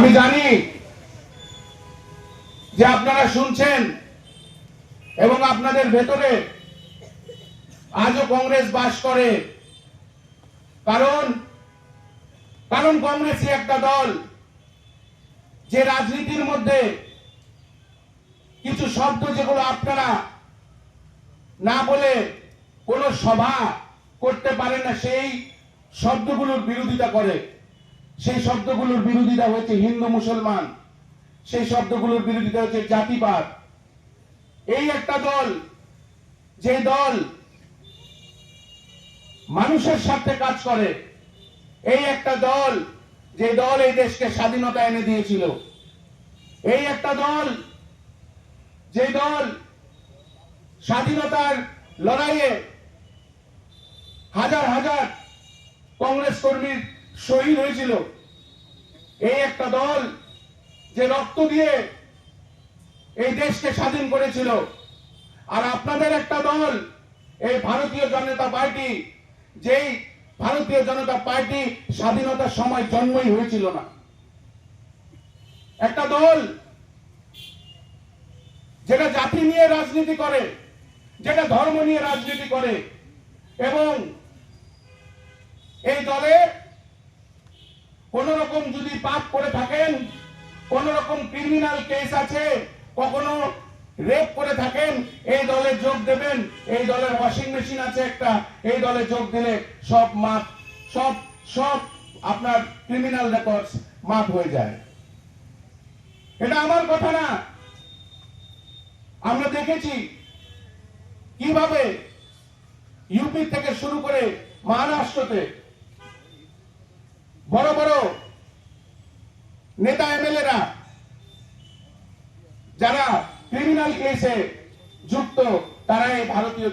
আমি জানি যে আপনারা শুনছেন এবং আপনাদের ভেতরে আজও কংগ্রেস বাস করে। কারণ কারণ কংগ্রেসই একটা দল যে রাজনীতির মধ্যে কিছু শব্দ যেগুলো আপনারা না বলে কোনো সভা করতে পারে না, সেই শব্দগুলোর বিরোধিতা করে। সেই শব্দগুলোর বিরোধিতা হচ্ছে হিন্দু মুসলমান। সেই শব্দগুলোর বিরোধিতা হচ্ছে জাতিবাদ। এই একটা দল, যে দল মানুষের স্বার্থে কাজ করে, এই একটা দল যে দল এই দেশকে স্বাধীনতা এনে দিয়েছিল। এই একটা দল যে দল স্বাধীনতার লড়াইয়ে হাজার হাজার কংগ্রেস কর্মীর শহীদ হয়েছিল। এই একটা দল যে রক্ত দিয়ে এই দেশকে স্বাধীন করেছিল। আর আপনাদের একটা দল, এই ভারতীয় জনতা পার্টি, যেই ভারতীয় জনতা পার্টি স্বাধীনতার সময় জন্মই হয়েছিল না। একটা দল যেটা জাতি নিয়ে রাজনীতি করে, যেটা ধর্ম নিয়ে রাজনীতি করে, এবং এই দলে কোন রকম যদি পাপ করে থাকেন কোন রকম ক্রিমিনাল কেস আছে, কখনো রেপ করে থাকেন, এই দলে যোগ দেবেন। এই দলের ওয়াশিং মেশিন আছে একটা, এই দলে যোগ দিলে সব মাপ, সব সব আপনার ক্রিমিনাল রেকর্ডস মাপ হয়ে যায়। এটা আমার কথা না। আমরা দেখেছি কীভাবে ইউপি থেকে শুরু করে মহারাষ্ট্রতে বড় বড় নেতা এমএলএরা যারা ক্রিমিনাল কেসে যুক্ত তারাই ভারতীয়